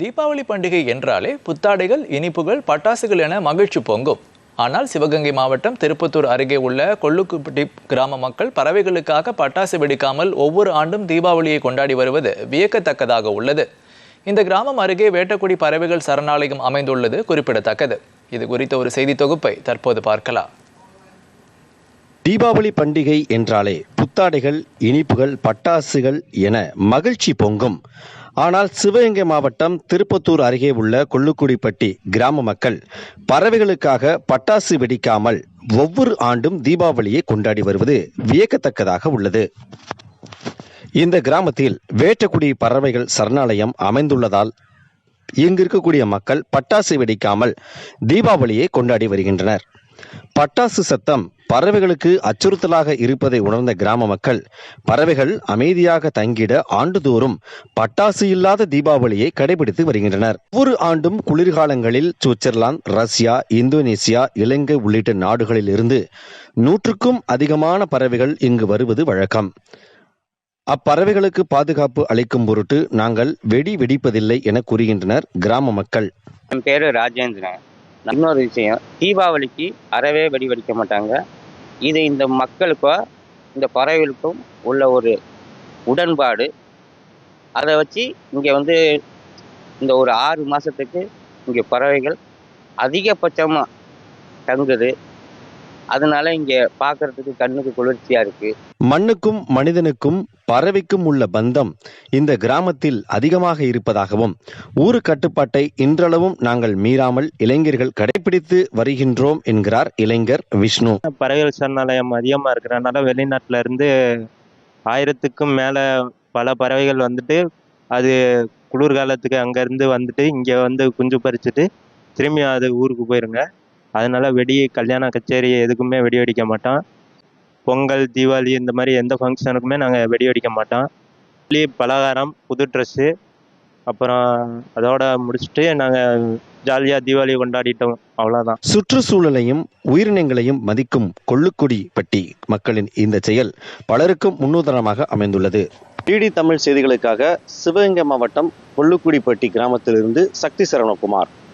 தீபாவளி பண்டிகை என்றாலே புத்தாடைகள் இனிப்புகள் பட்டாசுகள் என மகிழ்ச்சி பொங்கும். ஆனால் சிவகங்கை மாவட்டம் திருப்பத்தூர் அருகே உள்ள கொள்ளுக்குப்பட்டி கிராம மக்கள் பறவைகளுக்காக பட்டாசு வெடிக்காமல் ஒவ்வொரு ஆண்டும் தீபாவளியை கொண்டாடி வருவது வியக்கத்தக்கதாக உள்ளது. இந்த கிராமம் அருகே வேட்டக்குடி பறவைகள் சரணாலயம் அமைந்துள்ளது குறிப்பிடத்தக்கது. இது குறித்த ஒரு செய்தி தொகுப்பை தற்போது பார்க்கலாம். தீபாவளி பண்டிகை என்றாலே புத்தாடைகள் இனிப்புகள் பட்டாசுகள் என மகிழ்ச்சி பொங்கும். ஆனால் சிவகங்கை மாவட்டம் திருப்பத்தூர் அருகே உள்ள கொள்ளுக்குடிப்பட்டி கிராம மக்கள் பறவைகளுக்காக பட்டாசு வெடிக்காமல் ஒவ்வொரு ஆண்டும் தீபாவளியை கொண்டாடி வருவது வியக்கத்தக்கதாக உள்ளது. இந்த கிராமத்தில் வேட்டக்குடி பறவைகள் சரணாலயம் அமைந்துள்ளதால் இங்கு இருக்கக்கூடிய மக்கள் பட்டாசு வெடிக்காமல் தீபாவளியை கொண்டாடி வருகின்றனர். பட்டாசு சத்தம் பறவைகளுக்கு அச்சுறுத்தலாக இருப்பதை உணர்ந்த கிராம மக்கள் பறவைகள் அமைதியாக தங்கிட ஆண்டுதோறும் பட்டாசு இல்லாத தீபாவளியை கடைபிடித்து வருகின்றனர். ஒவ்வொரு ஆண்டும் குளிர்காலங்களில் சுவிட்சர்லாந்து ரஷ்யா இந்தோனேசியா இலங்கை உள்ளிட்ட நாடுகளில் இருந்து நூற்றுக்கும் அதிகமான பறவைகள் இங்கு வருவது வழக்கம். அப்பறவைகளுக்கு பாதுகாப்பு அளிக்கும் பொருட்டு நாங்கள் வெடி வெடிப்பதில்லை என கூறுகின்றனர் கிராம மக்கள். என் பேரு ராஜேந்திரன். இன்னொரு விஷயம் தீபாவளிக்கு அறவே வெடி வெடிக்க மாட்டாங்க. இது இந்த மக்களுக்கோ இந்த பறவைகளுக்கும் உள்ள ஒரு உடன்பாடு. அதை வச்சு இங்கே வந்து இந்த ஒரு ஆறு மாதத்துக்கு இங்கே பறவைகள் அதிகபட்சமாக தங்குது. அதனால இங்கே பார்க்கறதுக்கு கண்ணுக்கு குளிர்ச்சியாக இருக்குது மண்ணுக்கும் மனிதனுக்கும் பறவைக்கும் உள்ள பந்தம் இந்த கிராமத்தில் அதிகமாக இருப்பதாகவும் ஊரு கட்டுப்பாட்டை இன்றளவும் நாங்கள் மீறாமல் இளைஞர்கள் கடைபிடித்து வருகின்றோம் என்கிறார் இளைஞர் விஷ்ணு. பறவைகள் சரணாலயம் அதிகமாக இருக்கிறனால வெளிநாட்டுல இருந்து ஆயிரத்துக்கும் மேலே பல பறவைகள் வந்துட்டு அது குளிர்காலத்துக்கு அங்கேருந்து வந்துட்டு இங்கே வந்து குஞ்சு பறிச்சுட்டு திரும்பி அது ஊருக்கு போயிருங்க. அதனால வெடி கல்யாண கச்சேரி எதுக்குமே வெடி வெடிக்க மாட்டோம் பொங்கல் தீபாவளி இந்த மாதிரி எந்த ஃபங்க்ஷனுக்குமே நாங்கள் வெடி வெடிக்க மாட்டோம். இட்லி பலகாரம் புது ட்ரெஸ்ஸு அப்புறம் அதோட முடிச்சுட்டு நாங்கள் ஜாலியாக தீபாவளி கொண்டாடிட்டோம். அவ்வளோதான் சுற்றுச்சூழலையும் உயிரினங்களையும் மதிக்கும் கொள்ளுக்குடி பட்டி மக்களின் இந்த செயல் பலருக்கும் முன்னுதாரணமாக அமைந்துள்ளது. டிடி தமிழ் செய்திகளுக்காக சிவகங்கை மாவட்டம் கொள்ளுக்குடிப்பட்டி கிராமத்திலிருந்து சக்தி சரவணகுமார்.